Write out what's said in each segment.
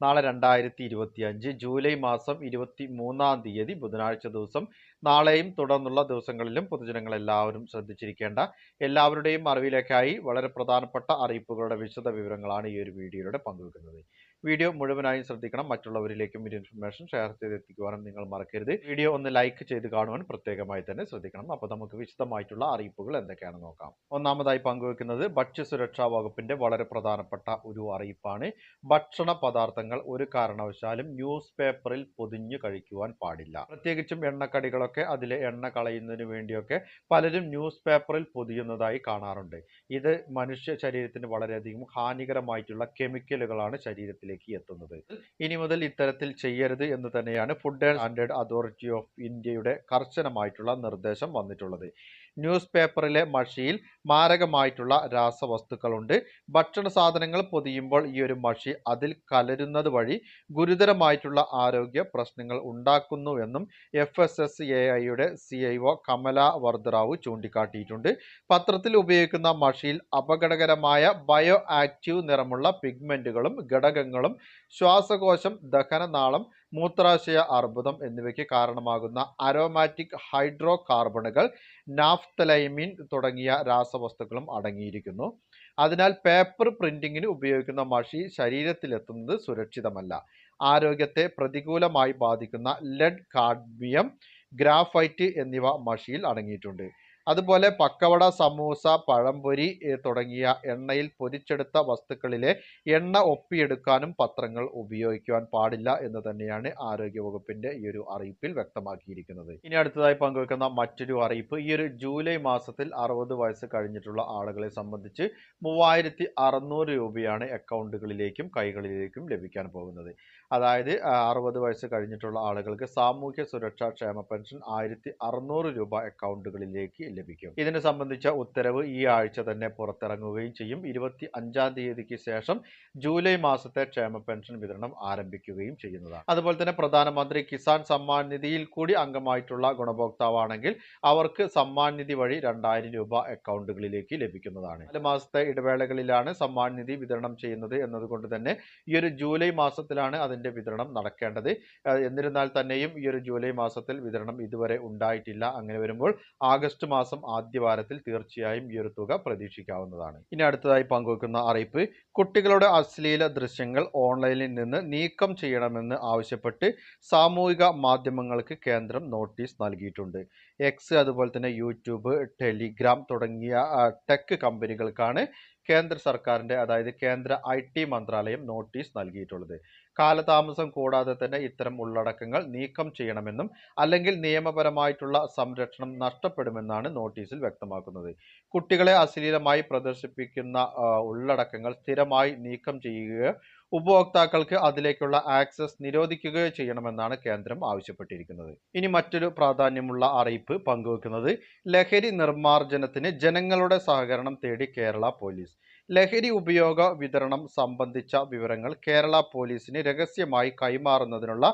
നാളെ രണ്ടായിരത്തി ഇരുപത്തി അഞ്ച് ജൂലൈ മാസം ഇരുപത്തി മൂന്നാം തീയതി ബുധനാഴ്ച ദിവസം. നാളെയും തുടർന്നുള്ള ദിവസങ്ങളിലും പൊതുജനങ്ങൾ എല്ലാവരും ശ്രദ്ധിച്ചിരിക്കേണ്ട എല്ലാവരുടെയും അറിവിലേക്കായി വളരെ പ്രധാനപ്പെട്ട അറിയിപ്പുകളുടെ വിശദ വിവരങ്ങളാണ് ഈ ഒരു വീഡിയോയിലൂടെ പങ്കുവെക്കുന്നത്. വീഡിയോ മുഴുവനായും ശ്രദ്ധിക്കണം. മറ്റുള്ളവരിലേക്കും ഈ ഇൻഫർമേഷൻ ഷെയർ ചെയ്തെത്തിക്കുവാനും നിങ്ങൾ മറക്കരുത്. വീഡിയോ ഒന്ന് ലൈക്ക് ചെയ്ത് കാണുവാൻ പ്രത്യേകമായി തന്നെ ശ്രദ്ധിക്കണം. അപ്പോൾ നമുക്ക് വിശദമായിട്ടുള്ള അറിയിപ്പുകൾ എന്തൊക്കെയാണെന്ന് നോക്കാം. ഒന്നാമതായി പങ്കുവെക്കുന്നത് ഭക്ഷ്യസുരക്ഷാ വകുപ്പിന്റെ വളരെ പ്രധാനപ്പെട്ട ഒരു അറിയിപ്പാണ്. ഭക്ഷണ പദാർത്ഥങ്ങൾ ഒരു കാരണവശാലും ന്യൂസ് പേപ്പറിൽ പൊതിഞ്ഞു കഴിക്കുവാൻ പാടില്ല. പ്രത്യേകിച്ചും എണ്ണക്കടികളൊക്കെ അതിലെ എണ്ണ കളയുന്നതിന് വേണ്ടിയൊക്കെ പലരും ന്യൂസ് പേപ്പറിൽ പൊതിയുന്നതായി കാണാറുണ്ട്. ഇത് മനുഷ്യ ശരീരത്തിന് വളരെയധികം ഹാനികരമായിട്ടുള്ള കെമിക്കലുകളാണ് ശരീരത്തിലേക്ക് എത്തുന്നത്. ഇനി മുതൽ ഇത്തരത്തിൽ ചെയ്യരുത് എന്ന് തന്നെയാണ് food and standard authority of ഇന്ത്യയുടെ കർശനമായിട്ടുള്ള നിർദ്ദേശം വന്നിട്ടുള്ളത്. ന്യൂസ് പേപ്പറിലെ മഷിയിൽ മാരകമായിട്ടുള്ള രാസവസ്തുക്കളുണ്ട്. ഭക്ഷണ സാധനങ്ങൾ പൊതിയുമ്പോൾ ഈ ഒരു മഷി അതിൽ കലരുന്നത് വഴി ഗുരുതരമായിട്ടുള്ള ആരോഗ്യ പ്രശ്നങ്ങൾ ഉണ്ടാക്കുന്നു എന്നും എഫ് എസ് എസ് എ ഐയുടെ C I O Kamala Vardharao ചൂണ്ടിക്കാട്ടിയിട്ടുണ്ട്. പത്രത്തിൽ ഉപയോഗിക്കുന്ന മഷിയിൽ അപകടകരമായ ബയോ ആക്റ്റീവ് നിറമുള്ള പിഗ്മെന്റുകളും ഘടകങ്ങളും ശ്വാസകോശം ദഹനനാളം മൂത്രാശയ അർബുദം എന്നിവയ്ക്ക് കാരണമാകുന്ന അരോമാറ്റിക് ഹൈഡ്രോ കാർബണുകൾ നാഫ്തലൈമിൻ തുടങ്ങിയ രാസവസ്തുക്കളും അടങ്ങിയിരിക്കുന്നു. അതിനാൽ പേപ്പർ പ്രിന്റിങ്ങിന് ഉപയോഗിക്കുന്ന മഷി ശരീരത്തിലെത്തുന്നത് സുരക്ഷിതമല്ല. ആരോഗ്യത്തെ പ്രതികൂലമായി ബാധിക്കുന്ന ലെഡ് കാഡ്മിയം ഗ്രാഫൈറ്റ് എന്നിവ മഷിയിൽ അടങ്ങിയിട്ടുണ്ട്. അതുപോലെ പക്കവട സമൂസ പഴംപൊരി തുടങ്ങിയ എണ്ണയിൽ പൊരിച്ചെടുത്ത വസ്തുക്കളിലെ എണ്ണ ഒപ്പിയെടുക്കാനും പത്രങ്ങൾ ഉപയോഗിക്കുവാൻ പാടില്ല എന്ന് തന്നെയാണ് ആരോഗ്യവകുപ്പിന്റെ ഈ ഒരു അറിയിപ്പിൽ വ്യക്തമാക്കിയിരിക്കുന്നത്. ഇനി അടുത്തതായി പങ്കുവെക്കുന്ന മറ്റൊരു അറിയിപ്പ് ഈ ഒരു ജൂലൈ മാസത്തിൽ അറുപത് വയസ്സ് കഴിഞ്ഞിട്ടുള്ള ആളുകളെ സംബന്ധിച്ച് മൂവായിരത്തി അറുന്നൂറ് രൂപയാണ് അക്കൗണ്ടുകളിലേക്കും കൈകളിലേക്കും ലഭിക്കാൻ പോകുന്നത്. അതായത് അറുപത് വയസ്സ് കഴിഞ്ഞിട്ടുള്ള ആളുകൾക്ക് സാമൂഹ്യ സുരക്ഷാ ക്ഷേമ പെൻഷൻ ആയിരത്തി രൂപ അക്കൗണ്ടുകളിലേക്ക് ലഭിക്കും. ഇതിനെ സംബന്ധിച്ച ഉത്തരവ് ഈ ആഴ്ച തന്നെ പുറത്തിറങ്ങുകയും ചെയ്യും. ഇരുപത്തി അഞ്ചാം തീയതിക്ക് ശേഷം ജൂലൈ മാസത്തെ ക്ഷേമ പെൻഷൻ വിതരണം ആരംഭിക്കുകയും ചെയ്യുന്നതാണ്. അതുപോലെ തന്നെ പ്രധാനമന്ത്രി കിസാൻ സമ്മാൻ നിധിയിൽ കൂടി അംഗമായിട്ടുള്ള ഗുണഭോക്താവാണെങ്കിൽ അവർക്ക് സമ്മാൻ നിധി വഴി രണ്ടായിരം രൂപ അക്കൗണ്ടുകളിലേക്ക് ലഭിക്കുന്നതാണ്. നാല് മാസത്തെ ഇടവേളകളിലാണ് സമ്മാൻ നിധി വിതരണം ചെയ്യുന്നത് എന്നതുകൊണ്ട് തന്നെ ഈ ഒരു ജൂലൈ മാസത്തിലാണ് അതിന്റെ വിതരണം നടക്കേണ്ടത്. എന്നിരുന്നാൽ തന്നെയും ഈ ഒരു ജൂലൈ മാസത്തിൽ വിതരണം ഇതുവരെ ഉണ്ടായിട്ടില്ല. അങ്ങനെ വരുമ്പോൾ ആഗസ്റ്റ് മാസം ആദ്യവാരത്തിൽ തീർച്ചയായും ഈ ഒരു തുക പ്രതീക്ഷിക്കാവുന്നതാണ്. ഇനി അടുത്തതായി പങ്കുവെക്കുന്ന അറിയിപ്പ് കുട്ടികളുടെ അശ്ലീല ദൃശ്യങ്ങൾ ഓൺലൈനിൽ നിന്ന് നീക്കം ചെയ്യണമെന്ന് ആവശ്യപ്പെട്ട് സാമൂഹിക മാധ്യമങ്ങൾക്ക് കേന്ദ്രം നോട്ടീസ് നൽകിയിട്ടുണ്ട്. എക്സ് അതുപോലെ തന്നെ യൂട്യൂബ് ടെലിഗ്രാം തുടങ്ങിയ ടെക് കമ്പനികൾക്കാണ് കേന്ദ്ര സർക്കാരിന്റെ അതായത് കേന്ദ്ര ഐ ടി മന്ത്രാലയം നോട്ടീസ് നൽകിയിട്ടുള്ളത്. കാലതാമസം കൂടാതെ തന്നെ ഇത്തരം ഉള്ളടക്കങ്ങൾ നീക്കം ചെയ്യണമെന്നും അല്ലെങ്കിൽ നിയമപരമായിട്ടുള്ള സംരക്ഷണം നഷ്ടപ്പെടുമെന്നാണ് നോട്ടീസിൽ വ്യക്തമാക്കുന്നത്. കുട്ടികളെ അശ്ലീലമായി പ്രദർശിപ്പിക്കുന്ന ഉള്ളടക്കങ്ങൾ സ്ഥിരമായി നീക്കം ചെയ്യുകയോ ഉപഭോക്താക്കൾക്ക് അതിലേക്കുള്ള ആക്സസ് നിരോധിക്കുകയോ ചെയ്യണമെന്നാണ് കേന്ദ്രം ആവശ്യപ്പെട്ടിരിക്കുന്നത്. ഇനി മറ്റൊരു പ്രാധാന്യമുള്ള അറിയിപ്പ് പങ്കുവെക്കുന്നത് ലഹരി നിർമ്മാർജനത്തിന് ജനങ്ങളുടെ സഹകരണം തേടി കേരള പോലീസ്. ലഹരി ഉപയോഗ വിതരണം സംബന്ധിച്ച വിവരങ്ങൾ കേരള പോലീസിന് രഹസ്യമായി കൈമാറുന്നതിനുള്ള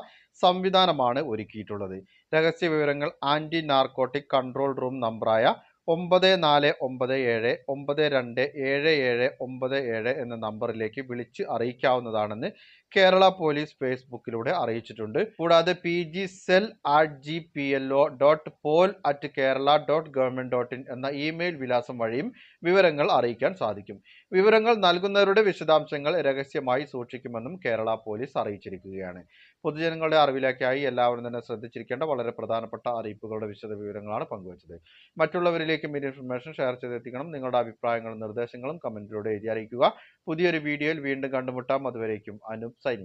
സംവിധാനമാണ് ഒരുക്കിയിട്ടുള്ളത്. രഹസ്യ വിവരങ്ങൾ ആന്റി നാർക്കോട്ടിക് കൺട്രോൾ റൂം നമ്പറായ ഒമ്പത് നാല് ഒമ്പത് ഏഴ് ഒമ്പത് രണ്ട് ഏഴ് ഏഴ് ഒമ്പത് ഏഴ് എന്ന നമ്പറിലേക്ക് വിളിച്ച് അറിയിക്കാവുന്നതാണെന്ന് കേരള പോലീസ് ഫേസ്ബുക്കിലൂടെ അറിയിച്ചിട്ടുണ്ട്. കൂടാതെ P G cell at G P L O dot pol at Kerala dot government dot in എന്ന ഇമെയിൽ വിലാസം വഴിയും വിവരങ്ങൾ അറിയിക്കാൻ സാധിക്കും. വിവരങ്ങൾ നൽകുന്നവരുടെ വിശദാംശങ്ങൾ രഹസ്യമായി സൂക്ഷിക്കുമെന്നും കേരള പോലീസ് അറിയിച്ചിരിക്കുകയാണ്. പൊതുജനങ്ങളുടെ അറിവിലേക്കായി എല്ലാവരും തന്നെ ശ്രദ്ധിച്ചിരിക്കേണ്ട വളരെ പ്രധാനപ്പെട്ട അറിയിപ്പുകളുടെ വിശദ വിവരങ്ങളാണ് പങ്കുവച്ചത്. മറ്റുള്ളവരിലേക്കും ഈ ഇൻഫർമേഷൻ ഷെയർ ചെയ്തെത്തിക്കണം. നിങ്ങളുടെ അഭിപ്രായങ്ങളും നിർദ്ദേശങ്ങളും കമന്റിലൂടെ എഴുതി അറിയിക്കുക. പുതിയൊരു വീഡിയോയിൽ വീണ്ടും കണ്ടുമുട്ടാം. അതുവരേക്കും അനുപ് സൈനിങ്.